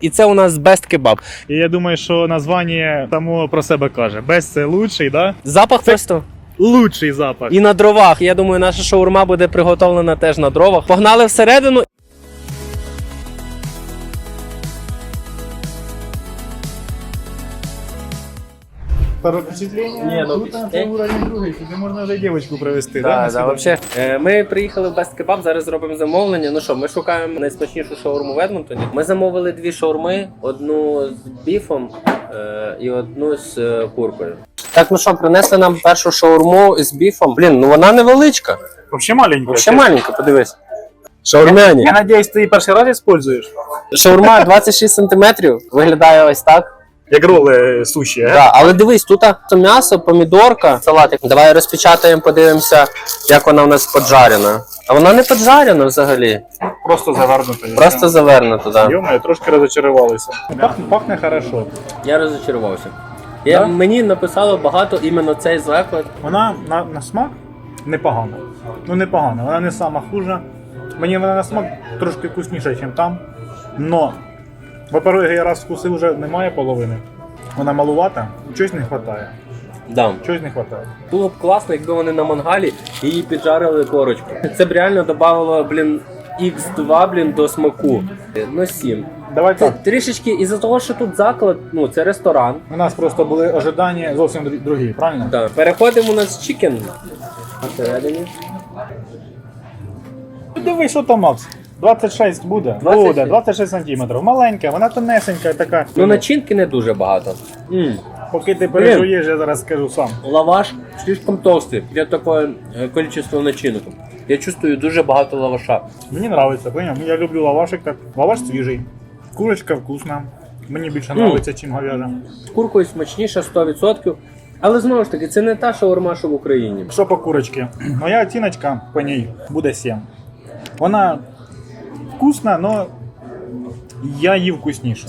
І це у нас Best Kebab. І я думаю, що названня само про себе каже. Best це лучший, да? Запах просто Лучший запах. і на дровах. Я думаю, наша шаурма буде приготовлена теж на дровах. Погнали всередину. Перше впечатлення? Ні, ну, Тут це впечатлення. уровень другий, сюди можна вже дівчинку привезти, Да, да? да, вообще, е, ми приїхали в Best Kebab, зараз зробимо замовлення. Ну що, ми шукаємо найсмачнішу шаурму в Едмонтоні. Ми замовили дві шаурми: одну з біфом е, і одну з е, куркою. Так, ну що, принесли нам першу шаурму з біфом. Блін, ну вона невеличка. Вообще маленько. Ще маленька, подивись. Шаурмяні. Я надіюсь, ти її перший раз используєш? Шаурма 26 см, виглядає ось так. Як роли суші, е? Да, але дивись, тут то м'ясо, помідорка, салатик. Давай розпечатаємо, подивимося, як вона у нас поджарена. А вона не поджарена взагалі. Просто завернуто. Просто завернута, да. Йома, трошки розочарувалися. Пахне, пахне хорошо. Я розочарувався. Я, Да? Мені написало багато іменно цей заклад. Вона на, на смак непогана. Ну непогана, вона не сама хужа. Мені вона на смак трошки вкусніша, ніж там. Но, во-первых, я раз вкусив вже немає половини. Вона малувата, чогось не вистачає. Да. Чогось не вистачає. Було б класно, якби вони на мангалі її піджарили корочку. Це б реально додавало, блін, X2, блін, до смаку. Ну, 7. Давай так. Трішечки із-за того, що тут заклад, ну, це ресторан. У нас просто були ожидання зовсім дру- другі, правильно? Да. Переходимо у нас чікен. Всередині. Ну, Диви, що там, Макс? 26 буде? 26. Буде, 26 сантиметрів. Маленька, вона тонесенька така. Ну, начинки не дуже багато. м Поки ти пережуєш, я зараз скажу сам. Лаваш слишком толстый для такое э, количество начинок. Я чувствую дуже багато лаваша. Мені подобається, поняв? Я люблю лавашик так. Лаваш свіжий. Курочка вкусна. Мені більше подобається, ніж говяжа. З куркою смачніша 100%. Але знову ж таки, це не та шаурма, що в Україні. Що по курочці? Моя оціночка по ній буде 7. Вона вкусна, але я їв вкусніше.